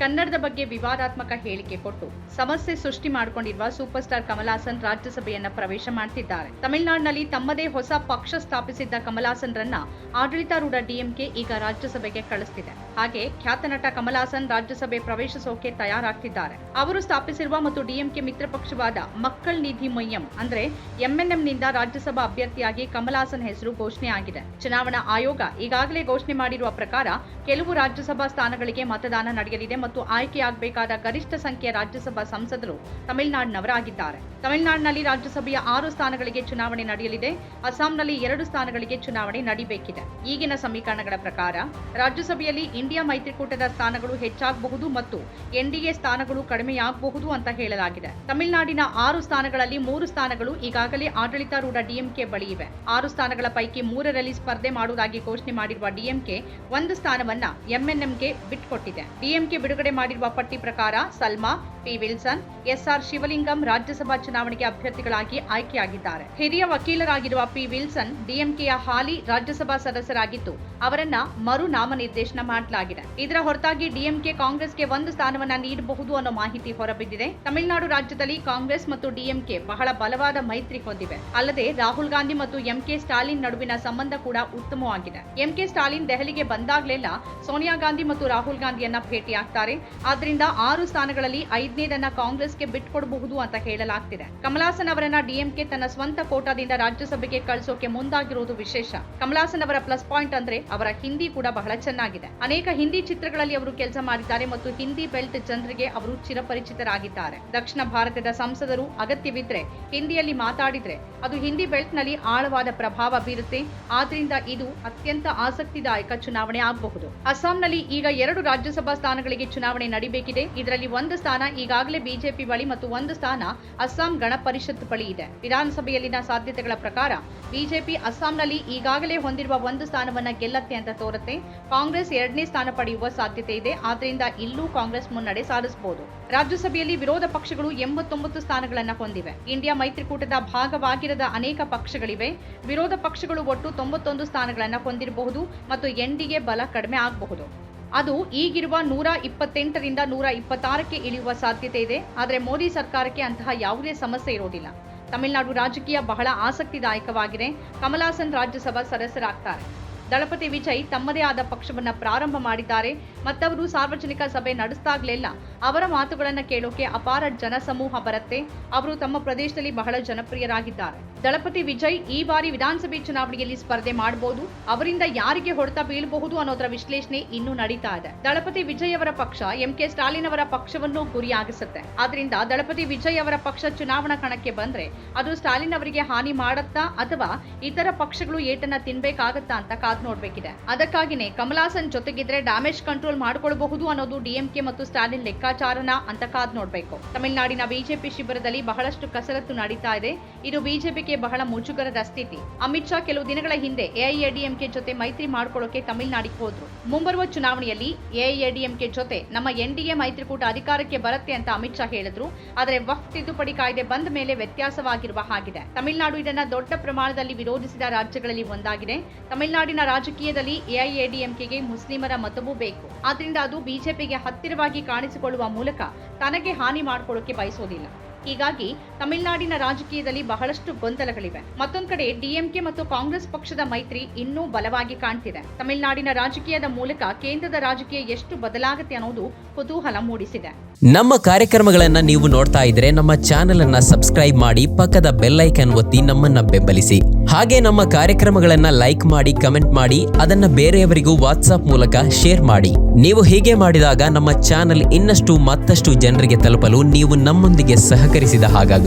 ಕನ್ನಡದ ಬಗ್ಗೆ ವಿವಾದಾತ್ಮಕ ಹೇಳಿಕೆ ಕೊಟ್ಟು ಸಮಸ್ಯೆ ಸೃಷ್ಟಿ ಮಾಡಿಕೊಂಡಿರುವ ಸೂಪರ್ ಸ್ಟಾರ್ ಕಮಲ್ ಹಾಸನ್ ರಾಜ್ಯಸಭೆಯನ್ನ ಪ್ರವೇಶ ಮಾಡ್ತಿದ್ದಾರೆ. ತಮಿಳುನಾಡಿನಲ್ಲಿ ತಮ್ಮದೇ ಹೊಸ ಪಕ್ಷ ಸ್ಥಾಪಿಸಿದ್ದ ಕಮಲ್ ಹಾಸನ್ರನ್ನ ಆಡಳಿತಾರೂಢ ಡಿಎಂಕೆ ಈಗ ರಾಜ್ಯಸಭೆಗೆ ಕಳಿಸ್ತಿದೆ. ಹಾಗೆ ಖ್ಯಾತ ನಟ ಕಮಲ್ ರಾಜ್ಯಸಭೆ ಪ್ರವೇಶಿಸೋಕೆ ತಯಾರಾಗ್ತಿದ್ದಾರೆ. ಅವರು ಸ್ಥಾಪಿಸಿರುವ ಮತ್ತು ಡಿಎಂಕೆ ಮಿತ್ರ ಪಕ್ಷವಾದ ಮಕ್ಕಳ್ ನಿಧಿ ಮೊಯ್ಯಂ ಅಂದ್ರೆ ಎಂಎನ್ಎಂನಿಂದ ರಾಜ್ಯಸಭಾ ಅಭ್ಯರ್ಥಿಯಾಗಿ ಕಮಲ್ ಹಾಸನ್ ಹೆಸರು ಘೋಷಣೆ ಆಗಿದೆ. ಚುನಾವಣಾ ಆಯೋಗ ಈಗಾಗಲೇ ಘೋಷಣೆ ಮಾಡಿರುವ ಪ್ರಕಾರ ಕೆಲವು ರಾಜ್ಯಸಭಾ ಸ್ಥಾನಗಳಿಗೆ ಮತದಾನ ನಡೆಯಲಿದೆ ಮತ್ತು ಆಯ್ಕೆಯಾಗಬೇಕಾದ ಗರಿಷ್ಠ ಸಂಖ್ಯೆಯ ರಾಜ್ಯಸಭಾ ಸಂಸದರು ತಮಿಳುನಾಡಿನವರಾಗಿದ್ದಾರೆ. ತಮಿಳುನಾಡಿನಲ್ಲಿ ರಾಜ್ಯಸಭೆಯ ಆರು ಸ್ಥಾನಗಳಿಗೆ ಚುನಾವಣೆ ನಡೆಯಲಿದೆ. ಅಸ್ಸಾಂನಲ್ಲಿ ಎರಡು ಸ್ಥಾನಗಳಿಗೆ ಚುನಾವಣೆ ನಡೀಬೇಕಿದೆ. ಈಗಿನ ಸಮೀಕರಣಗಳ ಪ್ರಕಾರ ರಾಜ್ಯಸಭೆಯಲ್ಲಿ ಇಂಡಿಯಾ ಮೈತ್ರಿಕೂಟದ ಸ್ಥಾನಗಳು ಹೆಚ್ಚಾಗಬಹುದು ಮತ್ತು ಎನ್ಡಿಎ ಸ್ಥಾನಗಳು ಕಡಿಮೆಯಾಗಬಹುದು ಅಂತ ಹೇಳಲಾಗಿದೆ. ತಮಿಳುನಾಡಿನ ಆರು ಸ್ಥಾನಗಳಲ್ಲಿ ಮೂರು ಸ್ಥಾನಗಳು ಈಗಾಗಲೇ ಆಡಳಿತಾರೂಢ ಡಿಎಂಕೆ ಬಳಿ ಇವೆ. ಆರು ಸ್ಥಾನಗಳ ಪೈಕಿ ಮೂರರಲ್ಲಿ ಸ್ಪರ್ಧೆ ಮಾಡುವುದಾಗಿ ಘೋಷಣೆ ಮಾಡಿರುವ ಡಿಎಂಕೆ ಒಂದು ಸ್ಥಾನವನ್ನ ಎಂಎನ್ಎಂಗೆ ಬಿಟ್ಕೊಟ್ಟಿದೆ. ಡಿಎಂಕೆ ಬಿಡುಗಡೆ ಮಾಡಿರುವ ಪಟ್ಟಿ ಪ್ರಕಾರ Salma P Wilson, SR Sivalingam Rajya Sabha ಚುನಾವಣೆಗೆ ಅಭ್ಯರ್ಥಿಗಳಾಗಿ ಆಯ್ಕೆಯಾಗಿದ್ದಾರೆ. ಹಿರಿಯ ವಕೀಲರಾಗಿರುವ ಪಿ ವಿಲ್ಸನ್, ಡಿಎಂಕೆಯ ಹಾಲಿ ರಾಜ್ಯಸಭಾ ಸದಸ್ಯರಾಗಿದ್ದು, ಅವರನ್ನ ಮರು ನಾಮನಿರ್ದೇಶನ ಮಾಡಲಾಗಿದೆ. ಇದರ ಹೊರತಾಗಿ ಡಿಎಂಕೆ ಕಾಂಗ್ರೆಸ್ಗೆ ಒಂದು ಸ್ಥಾನವನ್ನ ನೀಡಬಹುದು ಅನ್ನೋ ಮಾಹಿತಿ ಹೊರಬಿದ್ದಿದೆ. ತಮಿಳುನಾಡು ರಾಜ್ಯದಲ್ಲಿ ಕಾಂಗ್ರೆಸ್ ಮತ್ತು ಡಿಎಂಕೆ ಬಹಳ ಬಲವಾದ ಮೈತ್ರಿ ಹೊಂದಿವೆ. ಅಲ್ಲದೆ ರಾಹುಲ್ ಗಾಂಧಿ ಮತ್ತು ಎಂಕೆ ಸ್ಟಾಲಿನ್ ನಡುವಿನ ಸಂಬಂಧ ಕೂಡ ಉತ್ತಮವಾಗಿದೆ. ಎಂಕೆ ಸ್ಟಾಲಿನ್ ದೆಹಲಿಗೆ ಬಂದಾಗಲೆಲ್ಲ ಸೋನಿಯಾ ಗಾಂಧಿ ಮತ್ತು ರಾಹುಲ್ ಗಾಂಧಿಯನ್ನ ಭೇಟಿಯಾಗ್ತಾರೆ. ಆದ್ರಿಂದ ಆರು ಸ್ಥಾನಗಳಲ್ಲಿ ಐದನೇದನ್ನ ಕಾಂಗ್ರೆಸ್ಗೆ ಬಿಟ್ಕೊಡಬಹುದು ಅಂತ ಹೇಳಲಾಗ್ತಿದೆ. ಕಮಲಾಸನ್ ಅವರನ್ನ ಡಿಎಂಕೆ ತನ್ನ ಸ್ವಂತ ಕೋಟಾದಿಂದ ರಾಜ್ಯಸಭೆಗೆ ಕಳಿಸೋಕೆ ಮುಂದಾಗಿರುವುದು ವಿಶೇಷ. ಕಮಲಾಸನ್ ಅವರ ಪ್ಲಸ್ ಪಾಯಿಂಟ್ ಅಂದ್ರೆ ಅವರ ಹಿಂದಿ ಕೂಡ ಬಹಳ ಚೆನ್ನಾಗಿದೆ. ಅನೇಕ ಹಿಂದಿ ಚಿತ್ರಗಳಲ್ಲಿ ಅವರು ಕೆಲಸ ಮಾಡಿದ್ದಾರೆ ಮತ್ತು ಹಿಂದಿ ಬೆಲ್ಟ್ ಜನರಿಗೆ ಅವರು ಚಿರಪರಿಚಿತರಾಗಿದ್ದಾರೆ. ದಕ್ಷಿಣ ಭಾರತದ ಸಂಸದರು ಅಗತ್ಯವಿದ್ರೆ ಹಿಂದಿಯಲ್ಲಿ ಮಾತಾಡಿದ್ರೆ ಅದು ಹಿಂದಿ ಬೆಲ್ಟ್ನಲ್ಲಿ ಆಳವಾದ ಪ್ರಭಾವ ಬೀರುತ್ತೆ. ಆದ್ರಿಂದ ಇದು ಅತ್ಯಂತ ಆಸಕ್ತಿದಾಯಕ ಚುನಾವಣೆ ಆಗಬಹುದು. ಅಸ್ಸಾಂನಲ್ಲಿ ಈಗ ಎರಡು ರಾಜ್ಯಸಭಾ ಸ್ಥಾನಗಳಿಗೆ ಚುನಾವಣೆ ನಡೀಬೇಕಿದೆ. ಇದರಲ್ಲಿ ಒಂದು ಸ್ಥಾನ ಈಗಾಗಲೇ ಬಿಜೆಪಿ ಬಳಿ ಮತ್ತು ಒಂದು ಸ್ಥಾನ ಅಸ್ಸಾಂ ಗಣ ಪರಿಷತ್ ಬಳಿ ಇದೆ. ವಿಧಾನಸಭೆಯಲ್ಲಿನ ಸಾಧ್ಯತೆಗಳ ಪ್ರಕಾರ ಬಿಜೆಪಿ ಅಸ್ಸಾಂನಲ್ಲಿ ಈಗಾಗಲೇ ಹೊಂದಿರುವ ಒಂದು ಸ್ಥಾನವನ್ನು ಗೆಲ್ಲತ್ತೆ ಅಂತ ತೋರುತ್ತೆ. ಕಾಂಗ್ರೆಸ್ ಎರಡನೇ ಸ್ಥಾನ ಪಡೆಯುವ ಸಾಧ್ಯತೆ ಇದೆ. ಆದ್ದರಿಂದ ಇಲ್ಲೂ ಕಾಂಗ್ರೆಸ್ ಮುನ್ನಡೆ ಸಾಧಿಸಬಹುದು ರಾಜ್ಯಸಭೆಯಲ್ಲಿ ವಿರೋಧ ಪಕ್ಷಗಳು ಎಂಬತ್ತೊಂಬತ್ತು ಸ್ಥಾನಗಳನ್ನು ಹೊಂದಿವೆ. ಇಂಡಿಯಾ ಮೈತ್ರಿಕೂಟದ ಭಾಗವಾಗಿರದ ಅನೇಕ ಪಕ್ಷಗಳಿವೆ. ವಿರೋಧ ಪಕ್ಷಗಳು ಒಟ್ಟು ತೊಂಬತ್ತೊಂದು ಸ್ಥಾನಗಳನ್ನು ಹೊಂದಿರಬಹುದು ಮತ್ತು ಎನ್ಡಿಗೆ ಬಲ ಕಡಿಮೆ ಆಗಬಹುದು. ಅದು ಈಗಿರುವ ನೂರ ಇಪ್ಪತ್ತೆಂಟರಿಂದ ನೂರ ಇಪ್ಪತ್ತಾರಕ್ಕೆ ಇಳಿಯುವ ಸಾಧ್ಯತೆ ಇದೆ. ಆದರೆ ಮೋದಿ ಸರ್ಕಾರಕ್ಕೆ ಅಂತಹ ಯಾವುದೇ ಸಮಸ್ಯೆ ಇರೋದಿಲ್ಲ. ತಮಿಳುನಾಡು ರಾಜಕೀಯ ಬಹಳ ಆಸಕ್ತಿದಾಯಕವಾಗಿದೆ. ಕಮಲಾಸನ್ ರಾಜ್ಯಸಭಾ ಸದಸ್ಯರಾಗ್ತಾರೆ. ದಳಪತಿ ವಿಜಯ್ ತಮ್ಮದೇ ಆದ ಪಕ್ಷವನ್ನ ಪ್ರಾರಂಭ ಮಾಡಿದ್ದಾರೆ. ಮತ್ತವರು ಸಾರ್ವಜನಿಕ ಸಭೆ ನಡೆಸ್ತಾಗ್ಲೆಲ್ಲ ಅವರ ಮಾತುಗಳನ್ನ ಕೇಳೋಕೆ ಅಪಾರ ಜನಸಮೂಹ ಬರುತ್ತೆ. ಅವರು ತಮ್ಮ ಪ್ರದೇಶದಲ್ಲಿ ಬಹಳ ಜನಪ್ರಿಯರಾಗಿದ್ದಾರೆ. ದಳಪತಿ ವಿಜಯ್ ಈ ಬಾರಿ ವಿಧಾನಸಭೆ ಚುನಾವಣೆಯಲ್ಲಿ ಸ್ಪರ್ಧೆ ಮಾಡಬಹುದು ಅವರಿಂದ ಯಾರಿಗೆ ಹೊಡೆತ ಬೀಳಬಹುದು ಅನ್ನೋದರ ವಿಶ್ಲೇಷಣೆ ಇನ್ನೂ ನಡೀತಾ ಇದೆ. ದಳಪತಿ ವಿಜಯ್ ಅವರ ಪಕ್ಷ ಎಂಕೆ ಸ್ಟಾಲಿನ್ ಅವರ ಪಕ್ಷವನ್ನು ಗುರಿಯಾಗಿಸುತ್ತೆ. ಆದ್ರಿಂದ ದಳಪತಿ ವಿಜಯ್ ಅವರ ಪಕ್ಷ ಚುನಾವಣಾ ಕಣಕ್ಕೆ ಬಂದ್ರೆ ಅದು ಸ್ಟಾಲಿನ್ ಅವರಿಗೆ ಹಾನಿ ಮಾಡುತ್ತಾ ಅಥವಾ ಇತರ ಪಕ್ಷಗಳು ಏಟನ್ನ ತಿನ್ಬೇಕಾಗತ್ತಾ ಅಂತ ಕಾದ್ ನೋಡ್ಬೇಕಿದೆ. ಅದಕ್ಕಾಗಿನೇ ಕಮಲಾಸನ್ ಜೊತೆಗಿದ್ರೆ ಡ್ಯಾಮೇಜ್ ಕಂಟ್ರೋಲ್ ಮಾಡ್ಕೊಳ್ಬಹುದು ಅನ್ನೋದು ಡಿಎಂಕೆ ಮತ್ತು ಸ್ಟಾಲಿನ್ ಲೆಕ್ಕಾಚಾರನ ಅಂತ ಕಾದ್ ನೋಡ್ಬೇಕು. ತಮಿಳುನಾಡಿನ ಬಿಜೆಪಿ ಶಿಬಿರದಲ್ಲಿ ಬಹಳಷ್ಟು ಕಸರತ್ತು ನಡೀತಾ ಇದೆ. ಇದು ಬಿಜೆಪಿಗೆ ಬಹಳ ಮುಜುಗರದ ಸ್ಥಿತಿ. ಅಮಿತ್ ಶಾ ಕೆಲವು ದಿನಗಳ ಹಿಂದೆ ಎಐಎಡಿಎಂಕೆ ಜೊತೆ ಮೈತ್ರಿ ಮಾಡಿಕೊಳ್ಳೋಕೆ ತಮಿಳುನಾಡಿಗೆ ಹೋದ್ರು. ಮುಂಬರುವ ಚುನಾವಣೆಯಲ್ಲಿ ಎಐಎಡಿಎಂಕೆ ಜೊತೆ ನಮ್ಮ ಎನ್ಡಿಎ ಮೈತ್ರಿಕೂಟ ಅಧಿಕಾರಕ್ಕೆ ಬರುತ್ತೆ ಅಂತ ಅಮಿತ್ ಶಾ ಹೇಳಿದ್ರು. ಆದರೆ ವಫ್ ತಿದ್ದುಪಡಿ ಕಾಯ್ದೆ ಬಂದ ಮೇಲೆ ವ್ಯತ್ಯಾಸವಾಗಿರುವ ಹಾಗಿದೆ. ತಮಿಳುನಾಡು ಇದನ್ನ ದೊಡ್ಡ ಪ್ರಮಾಣದಲ್ಲಿ ವಿರೋಧಿಸಿದ ರಾಜ್ಯಗಳಲ್ಲಿ ಒಂದಾಗಿದೆ. ತಮಿಳುನಾಡಿನ ರಾಜಕೀಯದಲ್ಲಿ ಎಐಎಡಿಎಂಕೆಗೆ ಮುಸ್ಲಿಮರ ಮತವೂ ಬೇಕು. ಆದ್ರಿಂದ ಅದು ಬಿಜೆಪಿಗೆ ಹತ್ತಿರವಾಗಿ ಕಾಣಿಸಿಕೊಳ್ಳುವ ಮೂಲಕ ತನಗೆ ಹಾನಿ ಮಾಡಿಕೊಳ್ಳೋಕೆ ಬಯಸೋದಿಲ್ಲ. ಹೀಗಾಗಿ ತಮಿಳುನಾಡಿನ ರಾಜಕೀಯದಲ್ಲಿ ಬಹಳಷ್ಟು ಗೊಂದಲಗಳಿವೆ. ಮತ್ತೊಂದು ಕಡೆ ಡಿಎಂಕೆ ಮತ್ತು ಕಾಂಗ್ರೆಸ್ ಪಕ್ಷದ ಮೈತ್ರಿ ಇನ್ನೂ ಬಲವಾಗಿ ಕಾಣ್ತಿದೆ. ತಮಿಳುನಾಡಿನ ರಾಜಕೀಯದ ಮೂಲಕ ಕೇಂದ್ರದ ರಾಜಕೀಯ ಎಷ್ಟು ಬದಲಾಗುತ್ತೆ ಅನ್ನೋದು ಕುತೂಹಲ ಮೂಡಿಸಿದೆ. ನಮ್ಮ ಕಾರ್ಯಕ್ರಮಗಳನ್ನ ನೀವು ನೋಡ್ತಾ ಇದ್ರೆ ನಮ್ಮ ಚಾನೆಲ್ ಅನ್ನ ಸಬ್ಸ್ಕ್ರೈಬ್ ಮಾಡಿ ಪಕ್ಕದ ಬೆಲ್ಲೈಕನ್ ಒತ್ತಿ ನಮ್ಮನ್ನ ಬೆಂಬಲಿಸಿ. ಹಾಗೆ ನಮ್ಮ ಕಾರ್ಯಕ್ರಮಗಳನ್ನ ಲೈಕ್ ಮಾಡಿ, ಕಮೆಂಟ್ ಮಾಡಿ, ಅದನ್ನ ಬೇರೆಯವರಿಗೂ ವಾಟ್ಸ್ಆಪ್ ಮೂಲಕ ಶೇರ್ ಮಾಡಿ. ನೀವು ಹೀಗೆ ಮಾಡಿದಾಗ ನಮ್ಮ ಚಾನೆಲ್ ಇನ್ನಷ್ಟು ಮತ್ತಷ್ಟು ಜನರಿಗೆ ತಲುಪಲು ನೀವು ನಮ್ಮೊಂದಿಗೆ ಸಹಕರಿಸಿದ ಹಾಗಾಗುತ್ತೆ